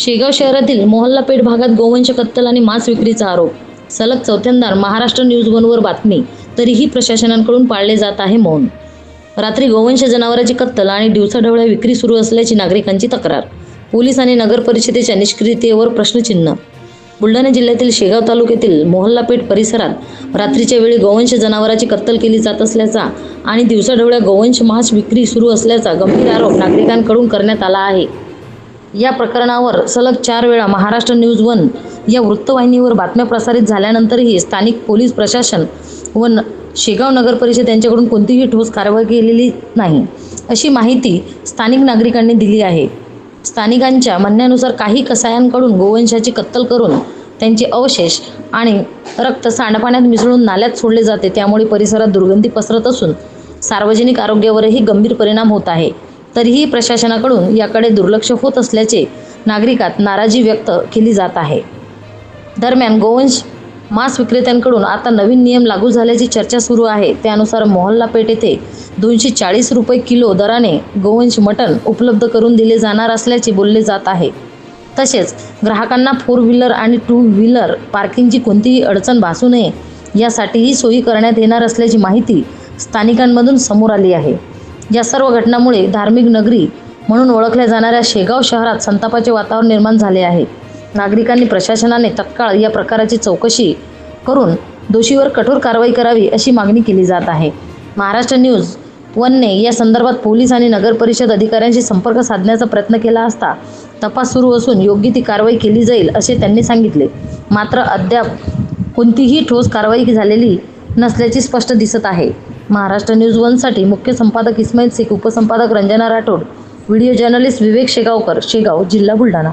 शेगाव शहरातील मोहल्लापेठ भागात गोवंश कत्तल आणि मांस विक्रीचा आरोप. सलग चौथ्यांदा महाराष्ट्र न्यूज वनवर बातमी. तरीही प्रशासनाकडून पाळले जात आहे मौन. रात्री गोवंश जनावरांची कत्तल आणि दिवसाढवळ्या विक्री सुरू असल्याची नागरिकांची तक्रार. पोलीस आणि नगर परिषदेच्या निष्क्रियतेवर प्रश्नचिन्ह. बुलढाणा जिल्ह्यातील शेगाव तालुक्यातील मोहल्लापेठ परिसरात रात्रीच्या वेळी गोवंश जनावरांची कत्तल केली जात असल्याचा आणि दिवसाढवळ्या गोवंश मांस विक्री सुरू असल्याचा गंभीर आरोप नागरिकांकडून करण्यात आला आहे. या प्रकरणावर सलग चार वेळा महाराष्ट्र न्यूज वन या वृत्तवाहिनीवर बातम्या प्रसारित झाल्यानंतरही स्थानिक पोलीस प्रशासन व न शेगाव नगर परिषद यांच्याकडून कोणतीही ठोस कारवाई केलेली नाही अशी माहिती स्थानिक नागरिकांनी दिली आहे. स्थानिकांच्या म्हणण्यानुसार काही कसायांकडून गोवंशाची कत्तल करून त्यांचे अवशेष आणि रक्त सांडपाण्यात मिसळून नाल्यात सोडले जाते त्यामुळे परिसरात दुर्गंधी पसरत असून सार्वजनिक आरोग्यावरही गंभीर परिणाम होत आहे. तरीही प्रशासनाकडून याकडे दुर्लक्ष होत असल्याचे नागरिकात नाराजी व्यक्त केली जात आहे. दरम्यान गोवंश मांस विक्रेत्यांकडून आता नवीन नियम लागू झाल्याची चर्चा सुरू आहे. त्यानुसार मोहल्लापेठ येथे दोनशे चाळीस रुपये किलो दराने गोवंश मटण उपलब्ध करून दिले जाणार असल्याचे बोलले जात आहे. तसेच ग्राहकांना फोर व्हीलर आणि टू व्हीलर पार्किंगची कोणतीही अडचण भासू नये यासाठीही सोयी करण्यात येणार असल्याची माहिती स्थानिकांमधून समोर आली आहे. या सर्व घटनामुळे धार्मिक नगरी म्हणून ओळखल्या जाणाऱ्या शेगाव शहरात संतापाचे वातावरण निर्माण झाले आहे. नागरिकांनी प्रशासनाने तत्काळ या प्रकाराची चौकशी करून दोषीवर कठोर कारवाई करावी अशी मागणी केली जात आहे. महाराष्ट्र न्यूज वनने या संदर्भात पोलीस आणि नगर परिषद अधिकाऱ्यांशी संपर्क साधण्याचा प्रयत्न केला असता तपास सुरू असून योग्य ती कारवाई केली जाईल असे त्यांनी सांगितले. मात्र अद्याप कोणतीही ठोस कारवाई झालेली नसल्याचे स्पष्ट दिसत आहे. महाराष्ट्र न्यूज वनसाठी मुख्य संपादक इस्माईल शेख उपसंपादक रंजना राठोड व्हिडिओ जर्नलिस्ट विवेक शेगावकर शेगाव जिल्हा बुलढाणा.